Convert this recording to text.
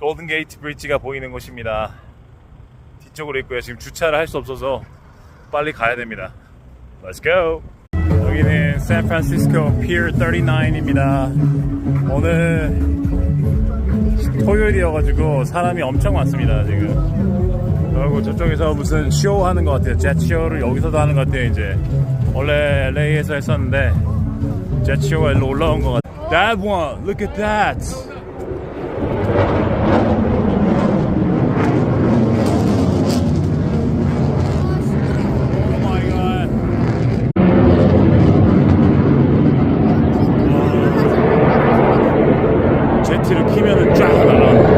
골든 게이트 브릿지가 보이는 곳입니다. 뒤쪽으로 있고요. 지금 주차를 할 수 없어서 빨리 가야 됩니다. Let's go. 여기는 샌프란시스코 피어 39입니다. 오늘 토요일이어가지고 사람이 엄청 많습니다 지금. 그리고 저쪽에서 무슨 쇼 하는 것 같아요. 젯 쇼를 여기서도 하는 것 같아요 이제. 원래 LA에서 했었는데 젯 쇼가 일로 올라온 것 같아요. That one, look at that. 라이트를 키면은 쫙 날아가는